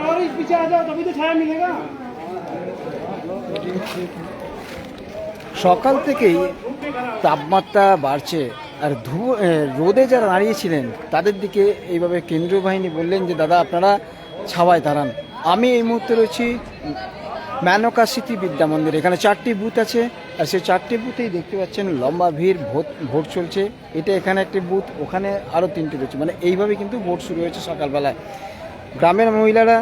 और इस पीछे आ जाओ तभी तो छाया मिलेगा সকাল থেকেই তাপমাত্রা বাড়ছে আর ধু এ, রোদে যারা দাঁড়িয়েছিলেন তাদের দিকে এইভাবে কেন্দ্রীয় বাহিনী বললেন যে দাদা আপনারা ছাওয়ায় দাঁড়ান আমি এই মুহূর্তে রয়েছি ম্যানকা স্মৃতি বিদ্যা মন্দির এখানে চারটি বুথ আছে, আর সেই চারটি বুথেই দেখতে পাচ্ছেন, লম্বা ভিড়, ভোট ভোট চলছে। এটা এখানে একটি বুথ ওখানে আরও তিনটি রয়েছে। মানে এইভাবে কিন্তু ভোট শুরু হয়েছে সকালবেলায়। গ্রামের মহিলারা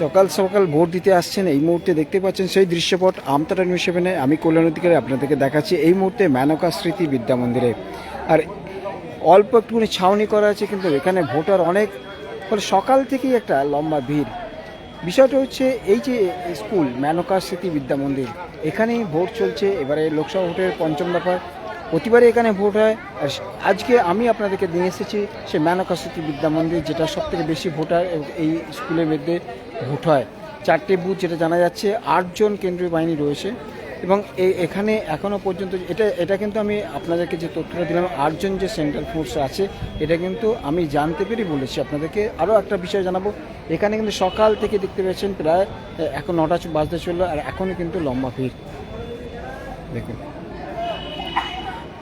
সকাল সকাল ভোট দিতে আসছেন। এই মুহূর্তে দেখতে পাচ্ছেন সেই দৃশ্যপট আমতারা নিউজ সেভেনে আমি কল্যাণ অধিকারী আপনাদেরকে দেখাচ্ছি, এই মুহূর্তে ম্যানকা স্মৃতি বিদ্যা মন্দিরে আর অল্প একটুখানি ছাউনি করা আছে, কিন্তু এখানে ভোটার অনেক। ফলে সকাল থেকেই একটা লম্বা ভিড়। বিষয়টা হচ্ছে এই যে স্কুল, মেনকা স্মৃতি বিদ্যা মন্দির, এখানেই ভোট চলছে। এবারে লোকসভা ভোটের পঞ্চম দফায়। প্রতিবারে এখানে ভোট হয়। আর আজকে আমি আপনাদেরকে নিয়ে এসেছি সে মেনকা স্মৃতি বিদ্যা মন্দির, যেটা সব থেকে বেশি ভোট ভোটার এই স্কুলের মধ্যে ভোট হয়। চারটে বুথ যেটা জানা যাচ্ছে, আটজন কেন্দ্রীয় বাহিনী রয়েছে। এবং এই এখানে এখনও পর্যন্ত এটা এটা কিন্তু আমি আপনাদেরকে যে তথ্যটা দিলাম আটজন যে সেন্ট্রাল ফোর্স আছে এটা কিন্তু আমি জানতে পেরে বলেছি আপনাদেরকে। আরও একটা বিষয় জানাব এখানে কিন্তু সকাল থেকে দেখতে পাচ্ছেন প্রায় এখন নটা বাজতে চলল আর এখনও কিন্তু লম্বা ভিড়। দেখুন।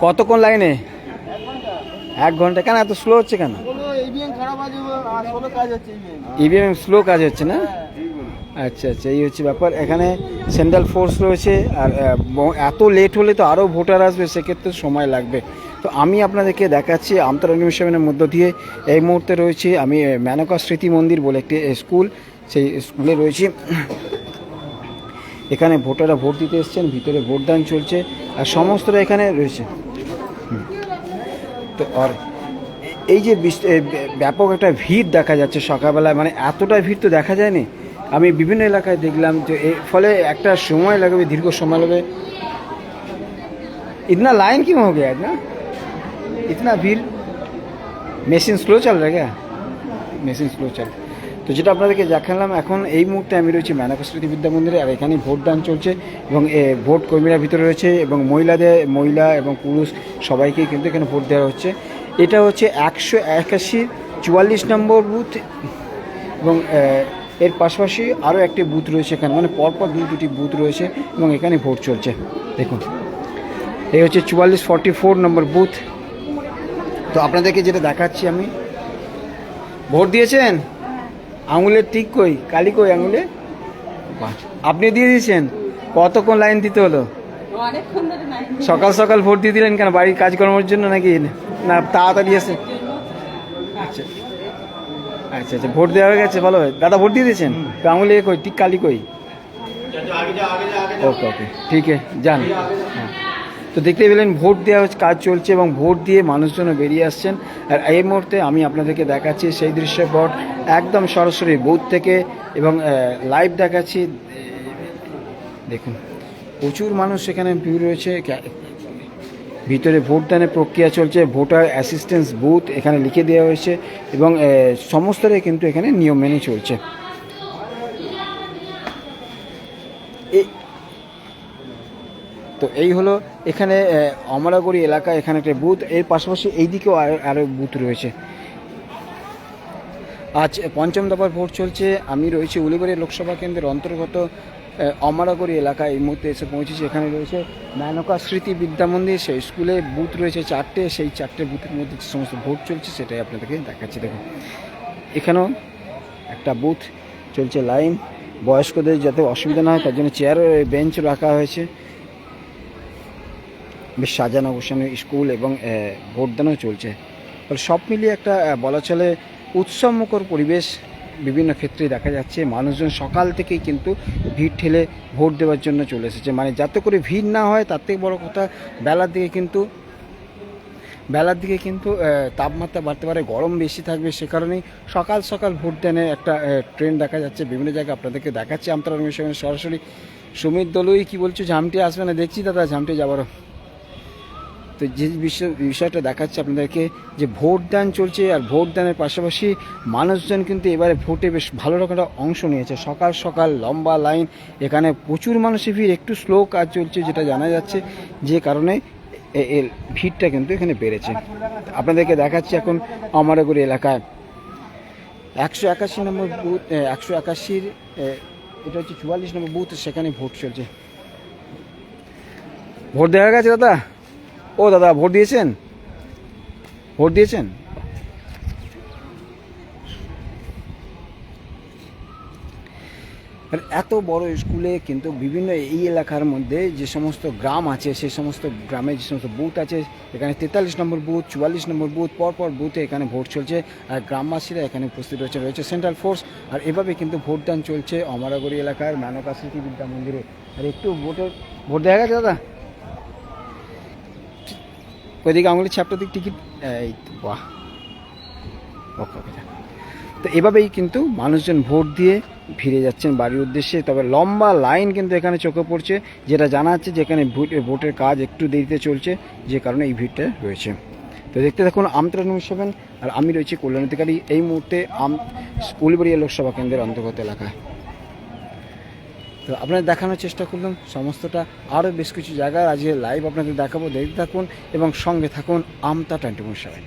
কতক্ষণ লাইনে? এক ঘণ্টা। কেন এত স্লো হচ্ছে কেন? ইভিএম স্লো কাজ হচ্ছে না? আচ্ছা আচ্ছা এই হচ্ছে ব্যাপার। এখানে সেন্ট্রাল ফোর্স রয়েছে আর এত লেট হলে তো আরও ভোটার আসবে, সেক্ষেত্রে সময় লাগবে। তো আমি আপনাদেরকে দেখাচ্ছি আমতরা নিউজ মধ্য দিয়ে। এই মুহূর্তে রয়েছি আমি মেনকা স্মৃতি মন্দির বলে একটি স্কুল। সেই স্কুলে রয়েছি। এখানে ভোটাররা ভোট দিতে এসছেন, ভিতরে ভোটদান চলছে আর সমস্তরা এখানে রয়েছে। তো আর এই যে ব্যাপক একটা ভিড় দেখা যাচ্ছে সকালবেলায় মানে এতটা ভিড় তো দেখা যায়নি। আমি বিভিন্ন এলাকায় দেখলাম যে এর ফলে একটা সময় লাগবে দীর্ঘ সময় লাগবে इतना लाइन क्यों हो गया इतना इतना भीड़ মেশিন স্লো চল রে গা মেশিন স্লো চল তো যেটা আপনাদেরকে দেখালাম এখন এই মুহূর্তে আমি রয়েছি ম্যানাকস্মৃতি বিদ্যা মন্দিরে আর এখানে ভোটদান চলছে এবং এ, ভোট কর্মীরা ভিতরে রয়েছে এবং মহিলাদের মহিলা এবং পুরুষ সবাইকেই কিন্তু এখানে ভোট দেওয়া হচ্ছে এটা হচ্ছে একশো একাশি চুয়াল্লিশ নম্বর বুথ এবং আহ, এর পাশাপাশি আরও একটি বুথ রয়েছে এখানে মানে পরপর দুই দুটি বুথ রয়েছে এবং এখানে ভোট চলছে। দেখুন এই হচ্ছে চুয়াল্লিশ ফর্টি ফোর নম্বর বুথ। তো আপনাদেরকে যেটা দেখাচ্ছি আমি ভোট দিয়েছেন? আঙুলের টিক কই কালি কই আঙুলে? আপনি দিয়ে দিয়েছেন কতক্ষণ লাইন দিতে হলো? সকাল সকাল ভোট দিয়ে দিলেন কেন বাড়ির কাজকর্মের জন্য নাকি? না তাড়াতাড়ি এসে আচ্ছা। আচ্ছা আচ্ছা ভোট দেওয়া হয়ে গেছে ভালো দাদা ভোট দিয়ে দিয়েছেন? আঙুলে কই টিক কালি কই? ওকে ওকে ঠিক যান। হ্যাঁ। তো দেখতে পেলেন ভোট দেওয়া কাজ চলছে এবং ভোট দিয়ে মানুষজন বেরিয়ে আসছেন। আর এই মুহূর্তে আমি আপনাদেরকে দেখাচ্ছি সেই দৃশ্যপট একদম সরাসরি বুথ থেকে এবং লাইভ দেখাচ্ছি। দেখুন প্রচুর মানুষ সেখানে ভিড় রয়েছে। ভিতরে ভোটদানের প্রক্রিয়া চলছে, ভোটার অ্যাসিস্ট্যান্স বুথ এখানে লিখে দেওয়া হয়েছে এবং সমস্তটাই কিন্তু এখানে নিয়ম মেনে চলছে। তো এই হলো এখানে অমরাগুড়ি এলাকা এখানে একটা বুথ এর পাশাপাশি এই দিকেও আরও বুথ রয়েছে। আজ পঞ্চম দফার ভোট চলছে, আমি রয়েছি উলিবাড়ি লোকসভা কেন্দ্রের অন্তর্গত অমরাগুড়ি এলাকায় এই মুহূর্তে এসে পৌঁছেছি। এখানে রয়েছে মেনকা স্মৃতি বিদ্যা মন্দির। সেই স্কুলে বুথ রয়েছে চারটে। সেই চারটে বুথের মধ্যে যে সমস্ত ভোট চলছে সেটাই আপনাদেরকে দেখাচ্ছি। দেখুন, এখানেও একটা বুথ চলছে লাইন বয়স্কদের যাতে অসুবিধা না হয়, তার জন্য চেয়ার বেঞ্চ রাখা হয়েছে। বেশ সাজানো গোছানো স্কুল এবং ভোটদানও চলছে। সব মিলিয়ে একটা বলা চলে উৎসবমুখর পরিবেশ বিভিন্ন ক্ষেত্রে দেখা যাচ্ছে, মানুষজন সকাল থেকেই কিন্তু ভিড় ঠেলে ভোট দেওয়ার জন্য চলে এসেছে। মানে যাতে করে ভিড় না হয়, তার থেকে বড় কথা বেলার দিকে কিন্তু, বেলার দিকে কিন্তু তাপমাত্রা বাড়তে পারে, গরম বেশি থাকবে সে কারণেই সকাল সকাল ভোট দানের একটা ট্রেন দেখা যাচ্ছে। বিভিন্ন জায়গায় আপনাদেরকে দেখাচ্ছি, আমতলা সরাসরি সুমিত দলুই কি বলছো, ঝামটি আসবে না? দেখছি দাদা, ঝামটি যাবারও। তো যে বিষয়, বিষয়টা দেখাচ্ছে আপনাদেরকে যে ভোট দান চলছে আর ভোট দানের পাশাপাশি মানুষজন কিন্তু এবারে ভোটে বেশ ভালো রকম একটা অংশ নিয়েছে। সকাল সকাল লম্বা লাইন, এখানে প্রচুর মানুষের ভিড়, একটু স্লো কাজ চলছে যেটা জানা যাচ্ছে যে কারণে এর ভিড়টা কিন্তু এখানে বেড়েছে। আপনাদেরকে দেখাচ্ছি এখন আমারগুড়ি এলাকায়। একশো একাশি নম্বর বুথ একশো একাশির এটা হচ্ছে চুয়াল্লিশ নম্বর বুথ, সেখানে ভোট চলছে। ভোট দেওয়া গেছে দাদা? ও দাদা, ভোট দিয়েছেন? ভোট দিয়েছেন? এত বড় স্কুলে কিন্তু বিভিন্ন এই এলাকার মধ্যে যে সমস্ত গ্রাম আছে সেই সমস্ত গ্রামে যে সমস্ত বুথ আছে, এখানে তেতাল্লিশ নম্বর বুথ, চুয়াল্লিশ নম্বর বুথ, পরপর বুথে এখানে ভোট চলছে। আর গ্রামবাসীরা এখানে উপস্থিত রয়েছে রয়েছে সেন্ট্রাল ফোর্স আর এভাবে কিন্তু ভোটদান চলছে অমরাগড়ি এলাকার মানকা স্মৃতি বিদ্যা মন্দিরে। আর একটু ভোটের ভোট দেখা গেছে দাদা? ওইদিকে আঙুলের ছাপটা দিক টিকিট, এই বাহ। ওকে তো এভাবেই কিন্তু মানুষজন ভোট দিয়ে ফিরে যাচ্ছেন বাড়ির উদ্দেশ্যে। তবে লম্বা লাইন কিন্তু এখানে চোখে পড়ছে, যেটা জানা যাচ্ছে যেখানে ভোট- ভোটের কাজ একটু দেরিতে চলছে, যে কারণে এই ভিড়টা রয়েছে। তো দেখতে থাকুন আমত্রা নিউজ আর আমি রয়েছি কল্যাণ অধিকারী। এই মুহূর্তে আম উলবেড়িয়া লোকসভা কেন্দ্রের অন্তর্গত এলাকায়। তো আপনাদের দেখানোর চেষ্টা করলাম সমস্তটা। আরও বেশ কিছু জায়গায় আজকে লাইভ আপনাদের দেখাবো। দেখতে থাকুন এবং সঙ্গে থাকুন আমতা টোয়েন্টি ফোর সেভেন।